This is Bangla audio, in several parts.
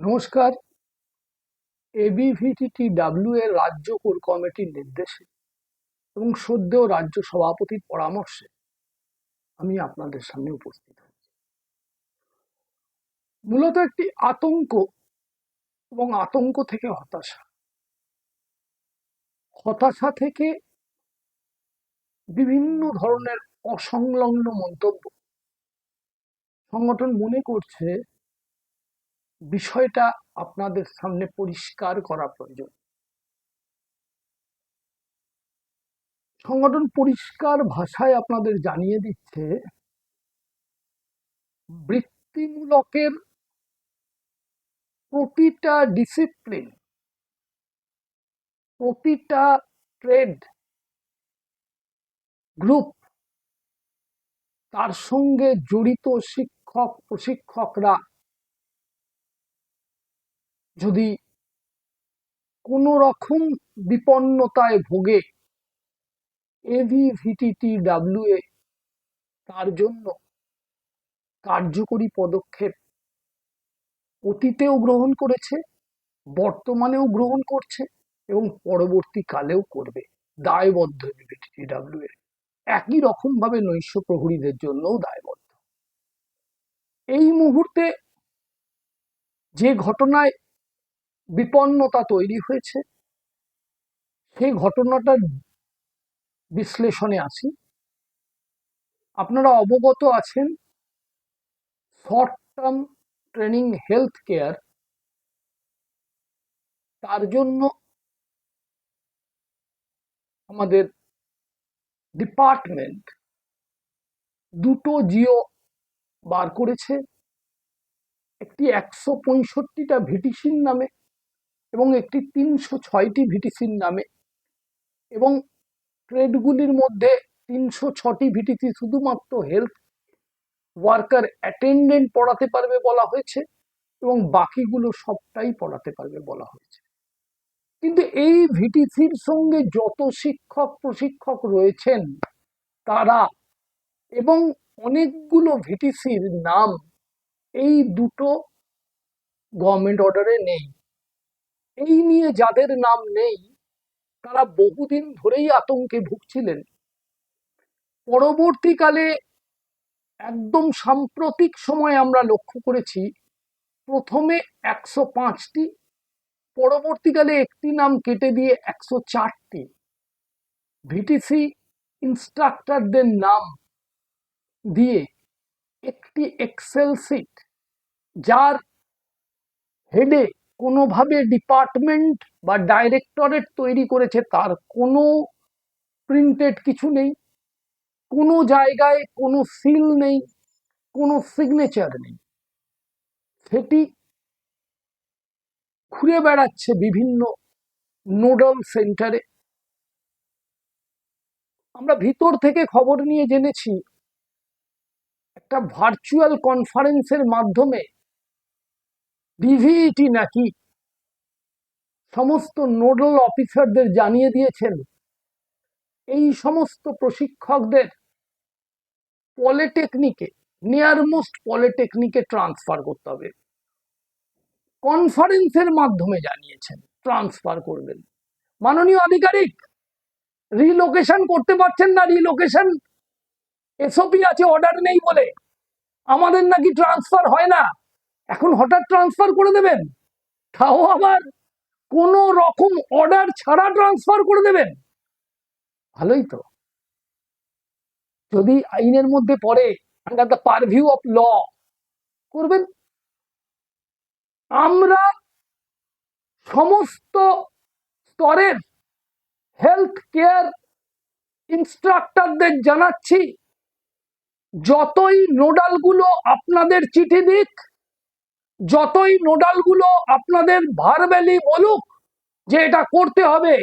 নমস্কার। এবিভিটিটি ডাব্লিউ এর রাজ্য কোর কমিটির নির্দেশে এবং সদ্য রাজ্য সভাপতির পরামর্শে আমি আপনাদের সামনে উপস্থিত হয়েছি। মূলত একটি আতঙ্ক এবং আতঙ্ক থেকে হতাশা। হতাশা থেকে বিভিন্ন ধরনের অসংলগ্ন মন্তব্য সংগঠন মনে করছে বিষয়টা আপনাদের সামনে পরিষ্কার করা প্রয়োজন। সংগঠন পরিষ্কার ভাষায় আপনাদের জানিয়ে দিচ্ছে, বৃত্তিমূলকের প্রতিটা ডিসিপ্লিন প্রতিটা ট্রেড গ্রুপ তার সঙ্গে জড়িত শিক্ষক, প্রশিক্ষকরা যদি কোনো রকম বিপন্নতায় ভোগে এভিভিটিটি ডাব্লিউ এ তার জন্য কার্যকরী পদক্ষেপ অতীতেও গ্রহণ করেছে, বর্তমানেও গ্রহণ করছে এবং পরবর্তীকালেও করবে। দায়বদ্ধ এভিভিটিটি ডাব্লিউ এ একই রকম ভাবে নৈশ প্রহরীদের জন্যও দায়বদ্ধ। এই মুহূর্তে যে ঘটনায় বিপন্নতা তৈরি হয়েছে। সেই ঘটনাটার বিশ্লেষণে আসি আপনারা অবগত আছেন short term training health care তার জন্য আমাদের ডিপার্টমেন্ট দুটো জিও বার করেছে। একটি একশো পঁয়ষট্টিটা ভিটিসির নামে এবং একটি তিনশো ছয়টি ভিটিসির নামে। এবং ট্রেডগুলির মধ্যে তিনশো ছটি ভিটিসি শুধুমাত্র হেলথ ওয়ার্কার অ্যাটেন্ডেন্ট পড়াতে পারবে বলা হয়েছে এবং বাকিগুলো সবটাই পড়াতে পারবে বলা হয়েছে। কিন্তু এই ভিটিসির সঙ্গে যত শিক্ষক, প্রশিক্ষক রয়েছেন তারা এবং অনেকগুলো ভিটিসির নাম এই দুটো গভর্নমেন্ট অর্ডারে নেই। এই নিয়ে যাদের নাম নেই, তারা বহুদিন ধরেই আতঙ্কে ভুগছিলেন। পরবর্তীকালে একদম সাম্প্রতিক সময়ে আমরা লক্ষ্য করেছি, প্রথমে একশো পাঁচটি, পরবর্তীকালে একটি নাম কেটে দিয়ে একশো চারটি। ভিটিসি ইনস্ট্রাক্টরদের নাম দিয়ে একটি এক্সেল সিট যার হেডে কোনোভাবে ডিপার্টমেন্ট বা ডাইরেক্টরেট তৈরি করেছে, তার কোনো প্রিন্টেড কিছু নেই। কোনো জায়গায় কোনো সিল নেই, কোনো সিগনেচার নেই। সেটি ঘুরে বেড়াচ্ছে বিভিন্ন নোডাল সেন্টারে আমরা ভিতর থেকে খবর নিয়ে জেনেছি, একটা ভার্চুয়াল কনফারেন্সের মাধ্যমে ডিভিইটি নাকি? সমস্ত নোডাল অফিসারদের জানিয়ে দিয়েছেন। এই সমস্ত প্রশিক্ষকদের পলিটেকনিকে, নিয়ারমোস্ট পলিটেকনিকে ট্রান্সফার করতে হবে। কনফারেন্সের মাধ্যমে জানিয়েছেন, ট্রান্সফার করবেন। মাননীয় আধিকারিক, রিলোকেশন করতে পারছেন না রিলোকেশন? এসওপি আছে, অর্ডার নেই বলে। আমাদের নাকি ট্রান্সফার হয় না। এখন হঠাৎ ট্রান্সফার করে দেবেন? তাও আবার কোন রকম অর্ডার ছাড়া ট্রান্সফার করে দেবেন? ভালোই তো। যদি আইনের মধ্যে পড়ে under the purview of law করবেন। আমরা সমস্ত স্তরের হেলথ কেয়ার ইনস্ট্রাক্টরদের জানাচ্ছি, যতই নোডালগুলো আপনাদের চিঠি দিক যতই নোডালগুলো আপনাদের ভারবেলি বলুক যে এটা করতে হবে,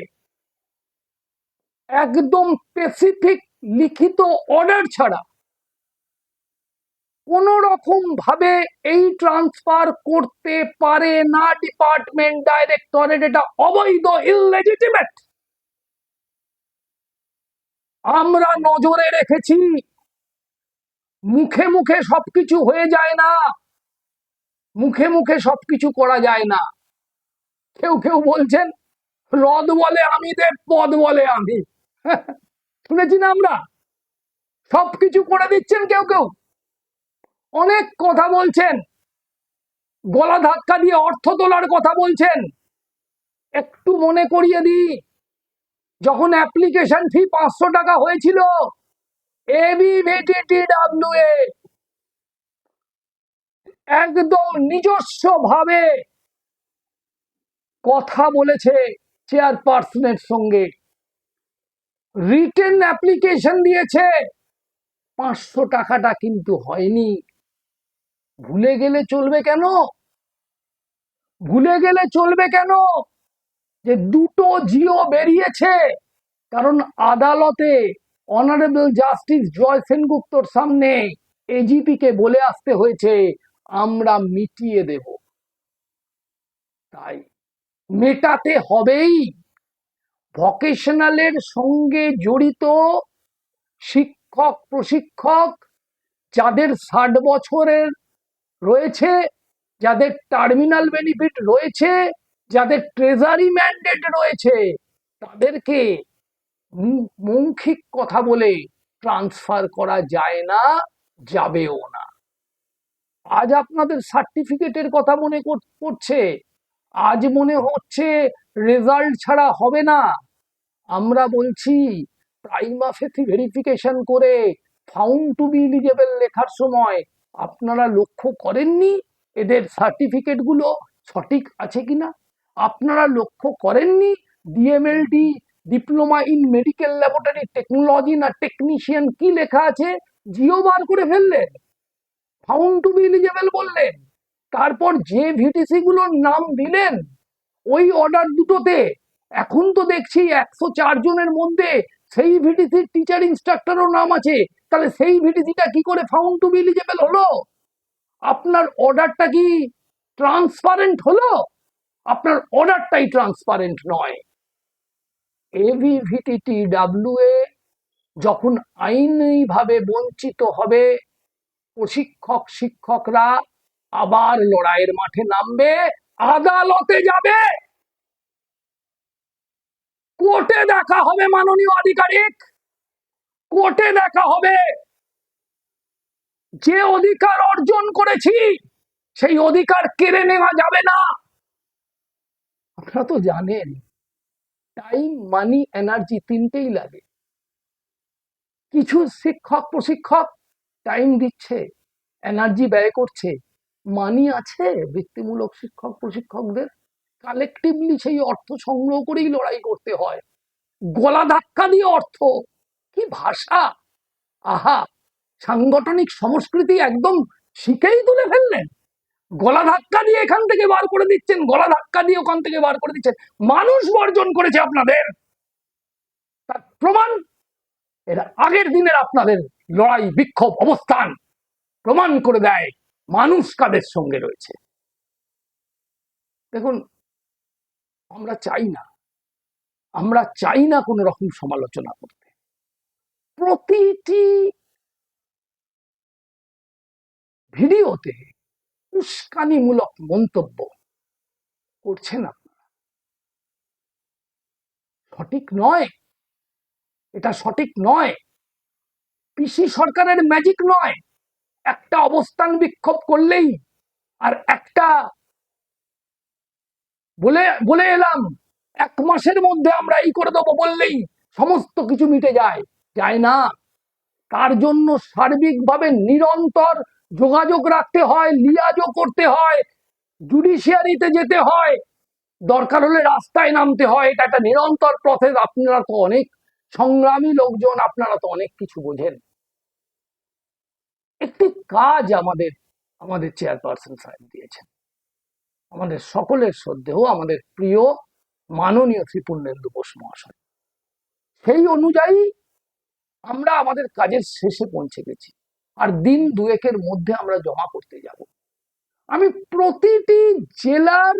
একদম স্পেসিফিক লিখিত অর্ডার ছাড়া কোন রকম ভাবে এই ট্রান্সফার করতে পারে না ডিপার্টমেন্ট ডাইরেক্টরেট এটা অবৈধ ইললেজিটিমেট আমরা নজরে রেখেছি, মুখে মুখে সবকিছু হয়ে যায় না। মুখে মুখে সবকিছু করা যায় না। কেউ কেউ বলছেন, রদ বলে আমি দেব, পদ বলে আমি। শুনেছি না আমরা? সবকিছু করে দিচ্ছেন কেউ কেউ? অনেক কথা বলছেন। গলা ধাক্কা দিয়ে অর্থ তোলার কথা বলছেন। একটু মনে করিয়ে দিই, যখন অ্যাপ্লিকেশন ফি পাঁচশো টাকা হয়েছিল এবি ডাব্লিউ একদম নিজস্ব ভাবে কথা বলেছে চেয়ারপারসনের সঙ্গে। রিটেন অ্যাপ্লিকেশন দিয়েছে। পাঁচশো টাকাটা কিন্তু হয়নি। ভুলে গেলে চলবে কেন? ভুলে গেলে চলবে কেন? যে দুটো জিও বেরিয়েছে। কারণ আদালতে অনারেবল জাস্টিস জয় সেনগুপ্তর সামনে এজিপি কে বলে আসতে হয়েছে। আমরা মিটিয়ে দেব। তাই মেটাতে হবেই। ভকেশনালের সঙ্গে জড়িত শিক্ষক, প্রশিক্ষক যাদের ষাট বছরের রয়েছে, যাদের টার্মিনাল বেনিফিট রয়েছে, যাদের ট্রেজারি ম্যান্ডেট রয়েছে, তাদেরকে মৌখিক কথা বলে ট্রান্সফার করা যায় না, যাবেও না। আজ আপনাদের সার্টিফিকেটের কথা মনে কর- পড়ছে। আজ মনে হচ্ছে রেজাল্ট ছাড়া হবে না। আমরা বলছি প্রাইমা ফেথি ভেরিফিকেশন করে ফাউন্ড টু বি ইলিজেবল লেখার সময় আপনারা লক্ষ্য করেননি এদের সার্টিফিকেটগুলো সঠিক আছে কিনা আপনারা লক্ষ্য করেননি DMLT diploma in medical laboratory technology না টেকনিশিয়ান কি লেখা আছে? জিও বার করে ফেললেন। ফাউন্ড টু বি ইলিজেবল বললেন। তারপর যে ভিটিসি গুলোর নাম দিলেন, ওই অর্ডার দুটোতে, এখন তো দেখছি একশো চার জনের মধ্যে সেই ভিটিসির টিচার ইনস্ট্রাক্টরও নাম আছে। তাহলে সেই ভিটিসিটা কি করে ফাউন্ড টু বি এলিজেবল হলো? আপনার অর্ডারটা কি ট্রান্সপারেন্ট হলো? আপনার অর্ডারটাই ট্রান্সপারেন্ট নয়। এভিভিটিটি ডাব্লিউ এ যখন আইনিভাবে বঞ্চিত হবে প্রশিক্ষক শিক্ষকরা আবার লড়াইয়ের মাঠে নামবে, আদালতে যাবে। কোর্টে দেখা হবে মাননীয় আধিকারিক। কোর্টে দেখা হবে। যে অধিকার অর্জন করেছি, সেই অধিকার কেড়ে নেওয়া যাবে না। আপনারা তো জানেন টাইম মানি এনার্জি তিনটেই লাগে। কিছু শিক্ষক, প্রশিক্ষক টাইম দিচ্ছে এনার্জি ব্যয় করছে মানি আছে বৃত্তিমূলক শিক্ষক, প্রশিক্ষকদের কালেকটিভলি সেই অর্থ সংগ্রহ করেই লড়াই করতে হয়। গলা ধাক্কা দিয়ে অর্থ, কি ভাষা? আহা, সাংগঠনিক সংস্কৃতি একদম শিখেই তুলে ফেললেন। গলা ধাক্কা দিয়ে এখান থেকে বার করে দিচ্ছেন, গলা ধাক্কা দিয়ে ওখান থেকে বার করে দিচ্ছেন। মানুষ বর্জন করেছে আপনাদের। তার প্রমাণ এর আগের দিনের আপনাদের লড়াই, বিক্ষোভ, অবস্থান প্রমাণ করে দেয় মানুষ কাদের সঙ্গে রয়েছে। দেখুন, আমরা চাই না, আমরা চাই না কোনো রকম সমালোচনা করতে। প্রতিটি ভিডিওতে উস্কানিমূলক মন্তব্য করছেন আপনারা। সঠিক নয়। এটা সঠিক নয়। পিসি সরকারের ম্যাজিক নয়। একটা অবস্থান বিক্ষোভ করলেই আর একটা বলে বলে এলাম, এক মাসের মধ্যে আমরা এই করে দেবো বললেই সমস্ত কিছু মিটে যায়। যায় না। তার জন্য সার্বিকভাবে নিরন্তর যোগাযোগ রাখতে হয়, লিয়াজও করতে হয়, জুডিশিয়ারিতে যেতে হয়। দরকার হলে রাস্তায় নামতে হয়, এটা একটা নিরন্তর প্রসেস আপনারা তো অনেক সংগ্রামী লোকজন আপনারা তো অনেক কিছু বোঝেন। একটি কাজ আমাদের আমাদের চেয়ারপারসন সাহেব দিয়েছেন। আমাদের সকলের শ্রদ্ধেয়, আমাদের প্রিয়, মাননীয় শ্রী পূর্ণেন্দু বোস মহাশয়। সেই অনুযায়ী আমরা আমাদের কাজের শেষে পৌঁছে গেছি। আর দিন দুয়েকের মধ্যে আমরা জমা করতে যাব। আমি প্রতিটি জেলার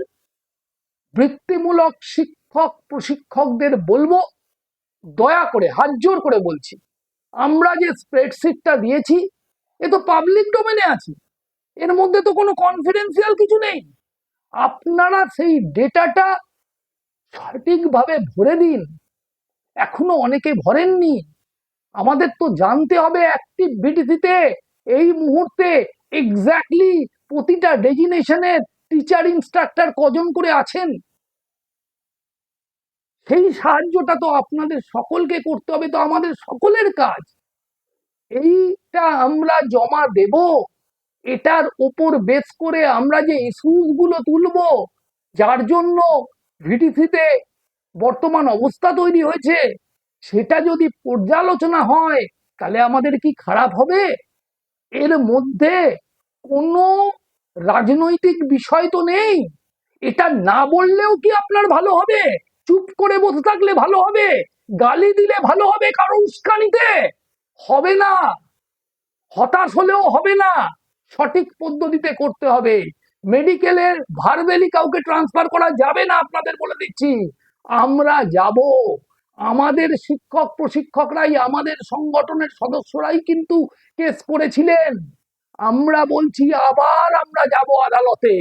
বৃত্তিমূলক শিক্ষক, প্রশিক্ষকদের বলব দয়া করে, হাত জোর করে বলছি। আমরা যে স্প্রেডশিটটা দিয়েছি, এ তো পাবলিক ডোমেনে আছে। এর মধ্যে তো কোনো কনফিডেন্সিয়াল কিছু নেই। আপনারা সেই ডেটাটা সঠিকভাবে ভরে দিন। এখনও অনেকে ভরেননি। আমাদের তো জানতে হবে অ্যাক্টিভ বিটিসিতে এই মুহূর্তে এক্স্যাক্টলি প্রতিটা ডেজিনেশনের টিচার ইনস্ট্রাক্টর কজন করে আছেন। সেই সাহায্যটা তো আপনাদের সকলকে করতে হবে, তো আমাদের সকলের কাজ। এইটা আমরা জমা দেব, এটার উপর বেস করে আমরা যে ইস্যুসগুলো তুলবো, যার জন্য ভিটিসিতে বর্তমান অবস্থা তৈরি হয়েছে, সেটা যদি পর্যালোচনা হয়, তাহলে আমাদের কি খারাপ হবে? এর মধ্যে কোনো রাজনৈতিক বিষয় তো নেই। এটা না বললেও কি আপনার ভালো হবে? চুপ করে বসে থাকলে ভালো হবে, গালি দিলে ভালো হবে কারও উস্কানিতে। হবে না। হতাশ হলেও হবে না। সঠিক পদ্ধতিতে করতে হবে। মেডিকেলের ভারবেলি কাউকে ট্রান্সফার করা যাবে না আপনাদের বলে দিচ্ছি। আমরা যাব। আমাদের শিক্ষক প্রশিক্ষকরাই, আমাদের সংগঠনের সদস্যরাই কিন্তু কেস করেছিলেন। আমরা বলছি, আবার আমরা যাব আদালতে।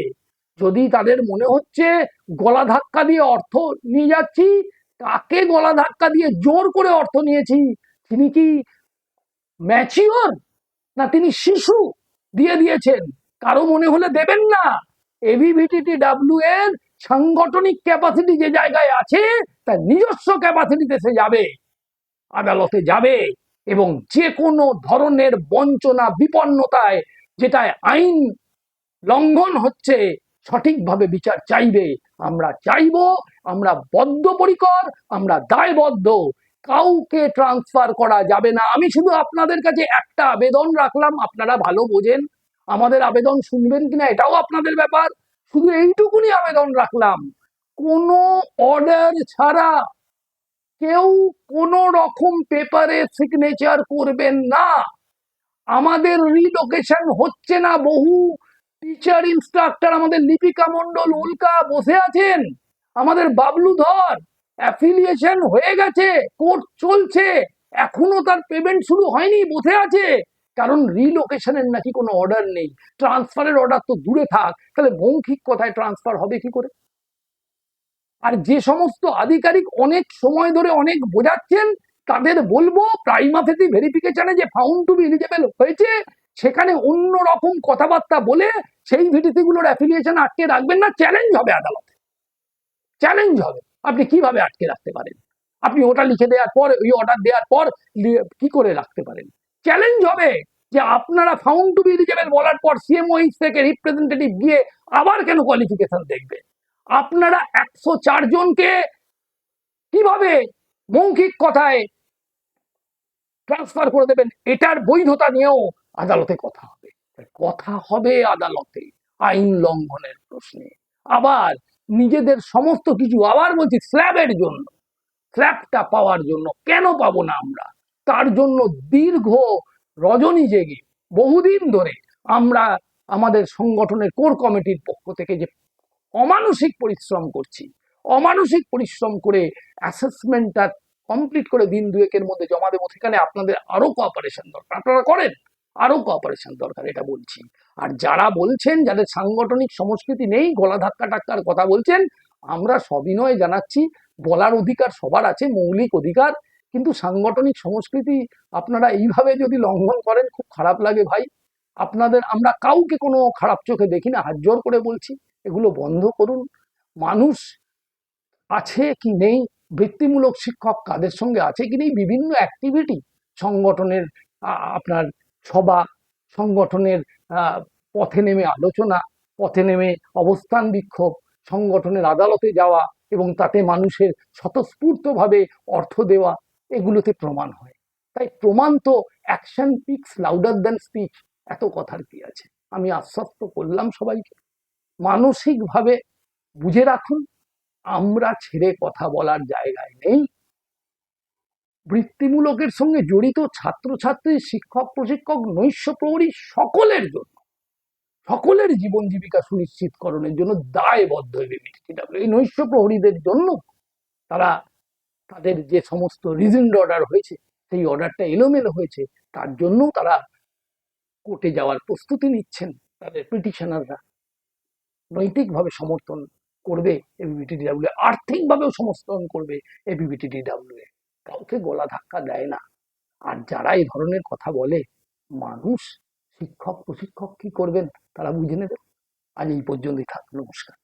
যদি তাদের মনে হচ্ছে গলা ধাক্কা দিয়ে অর্থ নিয়ে যাচ্ছি কাকে গলা ধাক্কা দিয়ে জোর করে অর্থ নিয়েছি। তিনি কি ম্যাচিওর? না, তিনি শিশু দিয়ে দিয়েছেন। কারও মনে হলে দেবেন না। এভিভিটিটি ডাব্লিউ এর সাংগঠনিক ক্যাপাসিটি যে জায়গায় আছে, তার নিজস্ব ক্যাপাসিটিতে সে যাবে, আদালতে যাবে এবং যে কোনো ধরনের বঞ্চনা বিপন্নতায় যেটায় আইন লঙ্ঘন হচ্ছে সঠিকভাবে বিচার চাইবে। আমরা চাইব, আমরা বদ্ধপরিকর, আমরা দায়বদ্ধ। কাউকে ট্রান্সফার করা যাবে না। আমি শুধু আপনাদের কাছে একটা আবেদন রাখলাম, আপনারা ভালো বোঝেন। আমাদের আবেদন শুনবেন কিনা এটাও আপনাদের ব্যাপার। শুধু এইটুকুনি আবেদন রাখলাম। কোনো অর্ডার ছাড়া কেউ কোনো রকম পেপারে সিগনেচার করবেন না। আমাদের রিলোকেশন হচ্ছে না বহু। টিচার ইনস্ট্রাক্টর আমাদের লিপিকা মন্ডল উল্কা বসে আছেন। আমাদের বাবলু ধর অ্যাফিলিয়েশন হয়ে গেছে কোর্ট চলছে। এখনও তার পেমেন্ট শুরু হয়নি, বসে আছে। কারণ রিলোকেশনের নাকি কোনো অর্ডার নেই। ট্রান্সফারের অর্ডার তো দূরে থাক। তাহলে মৌখিক কথায় ট্রান্সফার হবে কি করে? আর যে সমস্ত আধিকারিক অনেক সময় ধরে অনেক বোঝাচ্ছেন, তাদের বলব প্রাইমাফেসি ভেরিফিকেশনে যে ফাউন্ড টু বি এলিজেবল হয়েছে, সেখানে অন্য রকম কথাবার্তা বলে সেই ভিটিসি গুলোর অ্যাফিলিয়েশন আটকে রাখবেন না চ্যালেঞ্জ হবে আদালতে। চ্যালেঞ্জ হবে। আপনি কীভাবে আটকে রাখতে পারেন? আপনি ওটা লিখে দেওয়ার পর, ওই অর্ডার দেওয়ার পর কি করে রাখতে পারেন? চ্যালেঞ্জ হবে যে আপনারা ফাউন্ড টু বি এলিজেবল বলার পর সিএমও থেকে রিপ্রেজেন্টেটিভ গিয়ে আবার কেন কোয়ালিফিকেশন দেখবে? আপনারা একশো চার জনকে কীভাবে মৌখিক কথায় ট্রান্সফার করে দেবেন? এটার বৈধতা নিয়েও আদালতে কথা। কথা হবে আদালতে, আইন লঙ্ঘনের প্রশ্নে। আবার নিজেদের সমস্ত কিছু আবার বলছি, স্ল্যাবের জন্য, স্ল্যাবটা পাওয়ার জন্য কেন পাবো না আমরা? তার জন্য দীর্ঘ রজনী জেগে, বহুদিন ধরে আমরা আমাদের সংগঠনের কোর কমিটির পক্ষ থেকে যে অমানসিক পরিশ্রম করছি, অমানসিক পরিশ্রম করে অ্যাসেসমেন্টটা কমপ্লিট করে দিন দুয়েকের মধ্যে জমা দেবো, সেখানে আপনাদের আরও কোঅপারেশন দরকার। আপনারা করেন? আরও কোঅপারেশন দরকার, এটা বলছি। আর যারা বলছেন, যাদের সাংগঠনিক সংস্কৃতি নেই, গলা ধাক্কা টাক্কার কথা বলছেন, আমরা সবিনয় জানাচ্ছি, বলার অধিকার সবার আছে, মৌলিক অধিকার, কিন্তু সাংগঠনিক সংস্কৃতি আপনারা এইভাবে যদি লঙ্ঘন করেন, খুব খারাপ লাগে ভাই। আপনাদের, আমরা কাউকে কোনো খারাপ চোখে দেখি না, হাত জোর করে বলছি, এগুলো বন্ধ করুন। মানুষ আছে কি নেই বৃত্তিমূলক শিক্ষক কাদের সঙ্গে আছে কি নেই, বিভিন্ন অ্যাক্টিভিটি সংগঠনের আপনার সভা সংগঠনের পথে নেমে আলোচনা, পথে নেমে অবস্থান বিক্ষোভ, সংগঠনের আদালতে যাওয়া এবং তাতে মানুষের স্বতঃস্ফূর্তভাবে অর্থ দেওয়া, এগুলোতে প্রমাণ হয়। তাই প্রমাণ তো action speaks louder than speech এত কথার কি আছে? আমি আশ্বস্ত করলাম সবাইকে। মানসিকভাবে বুঝে রাখুন, আমরা ছেড়ে কথা বলার জায়গায় নেই। বৃত্তিমূলকের সঙ্গে জড়িত ছাত্রছাত্রী, শিক্ষক, প্রশিক্ষক নৈশ প্রহরী সকলের জন্য, সকলের জীবন জীবিকা সুনিশ্চিতকরণের জন্য দায়বদ্ধ বিপিটিডব্লিউ এই নৈশ প্রহরীদের জন্য তারা তাদের যে সমস্ত রিজেন্ড অর্ডার হয়েছে, সেই অর্ডারটা এলোমেলো হয়েছে, তার জন্য তারা কোর্টে যাওয়ার প্রস্তুতি নিচ্ছেন তাদের পিটিশনাররা নৈতিকভাবে সমর্থন করবে এবিবিটিডিডাব্লিউ আর্থিকভাবেও সমর্থন করবে এবিবিটিডিডাব্লিউ কাউকে গলা ধাক্কা দেয় না। আর যারা এই ধরনের কথা বলে, মানুষ শিক্ষক প্রশিক্ষক কি করবেন, তারা বুঝে নেবেন আজ এই পর্যন্তই থাক, নমস্কার।